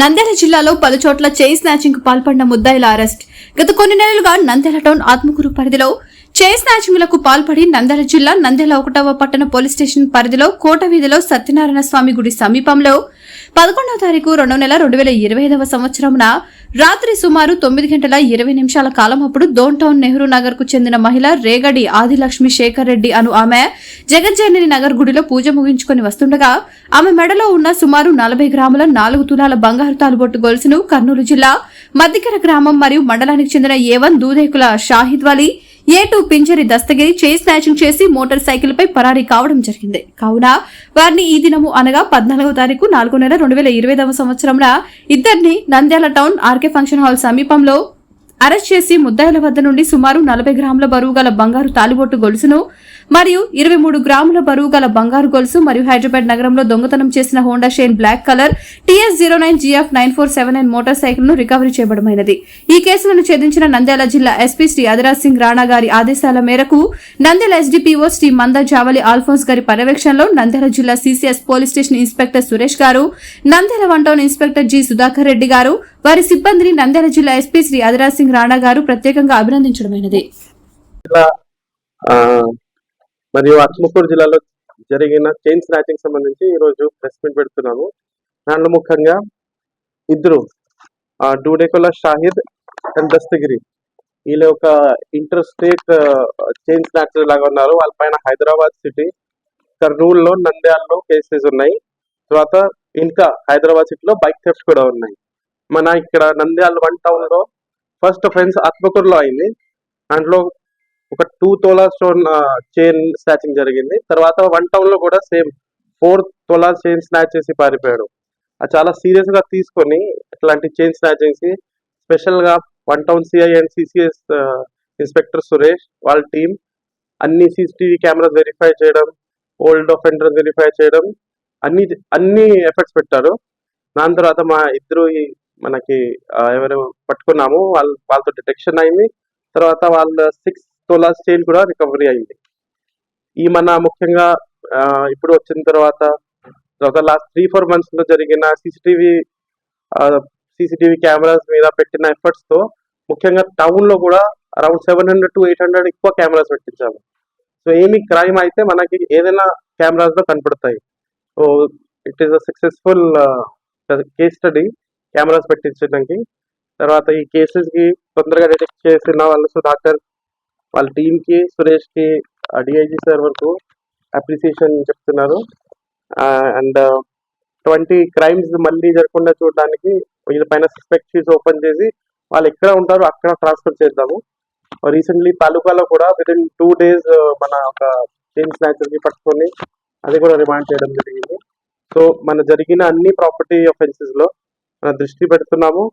నంద్యాల జిల్లాలో పలు చోట్ల చైన్ స్నాచింగ్కు పాల్పడిన ముద్దాయిల అరెస్ట్. గత కొన్ని నెలలుగా నంద్యాల టౌన్ ఆత్మకూరు పరిధిలో చైన్ స్నాచింగ్లకు పాల్పడి నంద్యాల జిల్లా నంద్యాల ఒకటవ పట్టణ పోలీస్ స్టేషన్ పరిధిలో కోట వీధిలో సత్యనారాయణ స్వామి గుడి సమీపంలో పదకొండవ తారీఖు రెండవ నెల రెండు వేల ఇరవై ఐదవ సంవత్సరమున రాత్రి సుమారు తొమ్మిది గంటల ఇరవై నిమిషాల కాలం అప్పుడు డోన్ టౌన్ నెహ్రూ నగర్కు చెందిన మహిళ రేగడి ఆదిలక్ష్మి శేఖర్ రెడ్డి అను ఆమె జగజ్జనని నగర్ గుడిలో పూజ ముగించుకొని వస్తుండగా ఆమె మెడలో ఉన్న సుమారు నలభై గ్రాముల నాలుగు తులాల బంగారు తాలుబొట్టు గొలుసును కర్నూలు జిల్లా మద్దికర గ్రామం మరియు మండలానికి చెందిన A one Dudekula Shahid Vali A two Pinjari Dastagiri చేయి స్నాచింగ్ చేసి మోటార్ సైకిల్ పై పరారీ కావడం జరిగింది. కావున వారిని ఈ దినము అనగా పద్నాలుగవ తారీఖు నాలుగో నెల రెండు వేల ఇరవై సంవత్సరంలో ఇద్దరిని Nandyal town RK function hall సమీపంలో అరెస్ట్ చేసి ముద్దాయిల వద్ద నుండి సుమారు నలభై గ్రాముల బరువు గల బంగారు తాలిబొట్టు గొలుసును మరియు ఇరవై మూడు గ్రాముల బరువు గల బంగారు గొలుసు మరియు హైదరాబాద్ నగరంలో దొంగతనం చేసిన Honda Shine black colour TS zero nine GF nine four seven nine motor సైకిల్ను రికవరీ చేయబడమైనది. ఈ కేసులను ఛేదించిన నంద్యాల జిల్లా ఎస్పీ శ్రీ అదిరాజ్ సింగ్ రాణా గారి ఆదేశాల మేరకు నంద్యాల ఎస్డిపిఓ శ్రీ మంద జావలి ఆల్ఫోన్స్ గారి పర్యవేక్షణలో నంద్యాల జిల్లా CCS police station inspector Suresh గారు Nandyal one town inspector G Sudhakar Reddy గారు వారి సిబ్బందిని నంద్యాల జిల్లా ఎస్పీ శ్రీ అదిరాజ్ సింగ్ రాణా గారు ప్రత్యేకంగా అభినందించడమైనది. మరియు ఆత్మకూరు జిల్లాలో జరిగిన చైన్ స్నాచింగ్ సంబంధించి ఈరోజు ప్రెస్ మీట్ పెడుతున్నాము. దాంట్లో ముఖ్యంగా ఇద్దరు డూడేకొల షాహిద్ అండ్ దస్తగిరి. వీళ్ళు ఒక ఇంటర్ స్టేట్ చైన్ స్నాచర్ లాగా ఉన్నారు. వాళ్ళ పైన హైదరాబాద్ సిటీ కర్నూలులో నంద్యాలలో కేసెస్ ఉన్నాయి. తర్వాత ఇంకా హైదరాబాద్ సిటీలో బైక్ థెఫ్ట్ కూడా ఉన్నాయి. మన ఇక్కడ నంద్యాల వన్ టౌన్లో ఫస్ట్ అఫెన్స్ ఆత్మకూరులో అయింది. దాంట్లో ఒక two tola stone chain snatching జరిగింది. తర్వాత వన్ టౌన్లో కూడా same four tola chain snatch చేసి పారిపోయాడు. అది చాలా సీరియస్గా తీసుకొని ఇట్లాంటి చైన్ స్నాచింగ్స్ స్పెషల్గా one town CI and CCS inspector Suresh వాళ్ళ టీం అన్ని సీసీటీవీ కెమెరాస్ వెరిఫై చేయడం ఓల్డ్ ఒఫెండర్స్ వెరిఫై చేయడం అన్ని అన్ని ఎఫర్ట్స్ పెట్టారు. దాని తర్వాత మా ఇద్దరు మనకి ఎవరు పట్టుకున్నాము వాళ్ళ వాళ్ళతో డిటెక్షన్ అయింది. తర్వాత వాళ్ళ సిక్స్ తోలాస్ స్టైల్ కూడా రికవరీ అయింది. ఈ మన ముఖ్యంగా ఇప్పుడు వచ్చిన తర్వాత తర్వాత లాస్ట్ త్రీ ఫోర్ మంత్స్లో జరిగిన సీసీటీవీ సీసీటీవీ కెమెరాస్ మీద పెట్టిన ఎఫర్ట్స్తో ముఖ్యంగా టౌన్లో కూడా around seven hundred to eight hundred ఎక్కువ కెమెరాస్ పెట్టించాము. సో ఏమి క్రైమ్ అయితే మనకి ఏదైనా కెమెరాస్లో కనపడతాయి. So it is a successful case study cameras పెట్టించడానికి. తర్వాత ఈ కేసెస్కి తొందరగా డిటెక్ట్ చేసిన వాళ్ళు సుధాకర్ వాళ్ళ టీంకి సురేష్కి డిఐజీ సార్ వరకు అప్రిసియేషన్ చెప్తున్నారు. అండ్ ట్వంటీ క్రైమ్స్ మళ్ళీ జరగకుండా చూడడానికి వీళ్ళ పైన సస్పెక్ట్ షీట్స్ ఓపెన్ చేసి వాళ్ళు ఎక్కడ ఉంటారో అక్కడ ట్రాన్స్ఫర్ చేద్దాము. రీసెంట్లీ తాలూకాలో కూడా విత్ ఇన్ టూ డేస్ మన ఒక చైన్ స్నాచర్కి పట్టుకొని అది కూడా రిమాండ్ చేయడం జరిగింది. సో మన జరిగిన అన్ని ప్రాపర్టీ అఫెన్సెస్లో మన దృష్టి పెడుతున్నాము.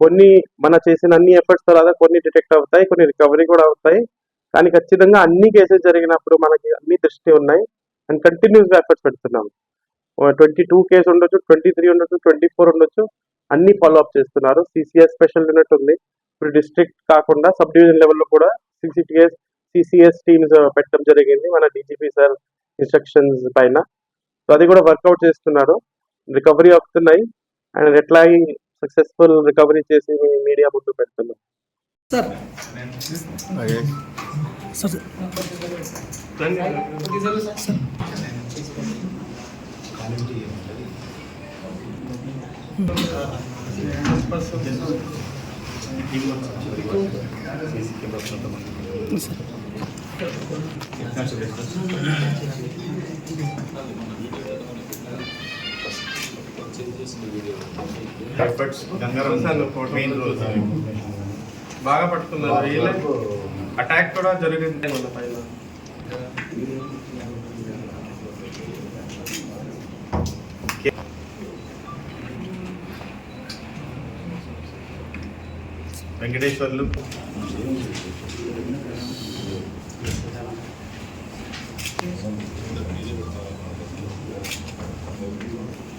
కొన్ని మన చేసిన అన్ని ఎఫర్ట్స్ తర్వాత కొన్ని డిటెక్ట్ అవుతాయి కొన్ని రికవరీ కూడా అవుతాయి. కానీ ఖచ్చితంగా అన్ని కేసెస్ జరిగినప్పుడు మనకి అన్ని దృష్టి ఉన్నాయి. అండ్ కంటిన్యూస్గా ఎఫర్ట్స్ పెడుతున్నాము. ట్వంటీ టూ కేసు ఉండొచ్చు ట్వంటీ త్రీ ఉండొచ్చు ట్వంటీ ఫోర్ ఉండొచ్చు. అన్ని ఫాలో అప్ చేస్తున్నారు సిసిఎస్ స్పెషల్ యూనిట్ ఉంది. ఇప్పుడు డిస్ట్రిక్ట్ కాకుండా సబ్ డివిజన్ లెవెల్లో కూడా సిసిటిఎస్ సిసిఎస్ టీమ్స్ పెట్టడం జరిగింది మన డీజీపీ సార్ ఇన్స్ట్రక్షన్స్ పైన. సో అది కూడా వర్కౌట్ చేస్తున్నారు. రికవరీ అవుతున్నాయి. అండ్ ఎట్లా సక్సెస్ఫుల్ రికవరీ చేసి మీ మీడియా ముందు పెడుతున్నాం. Sir. Sir. Efforts Gangaram main బాగా పట్టుకున్నారు. అటాక్ కూడా జరిగింది. పైన వెంకటేశ్వర్లు. Thank you.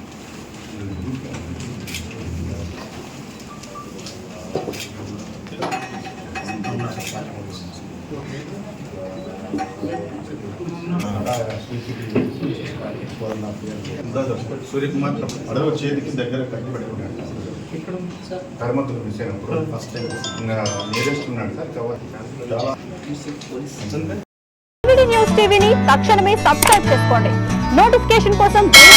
సూర్యకుమార్ చేతికి దగ్గర కర్మతులు మిస్ అయినప్పుడు ఫస్ట్ టైం సార్ న్యూస్ టీవీని తక్షణమే సబ్స్క్రైబ్ చేసుకోండి. నోటిఫికేషన్ కోసం క్లిక్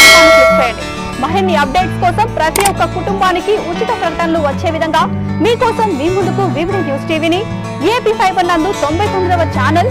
చేయండి. మరిన్ని అప్డేట్స్ కోసం ప్రతి ఒక్క కుటుంబానికి ఉచిత ప్రకటనలు వచ్చే విధంగా మీకోసం మీ ముందుకు వివిధ న్యూస్ టీవీని ఏపీ ఫైబర్ నందు తొంభై తొమ్మిదవ ఛానల్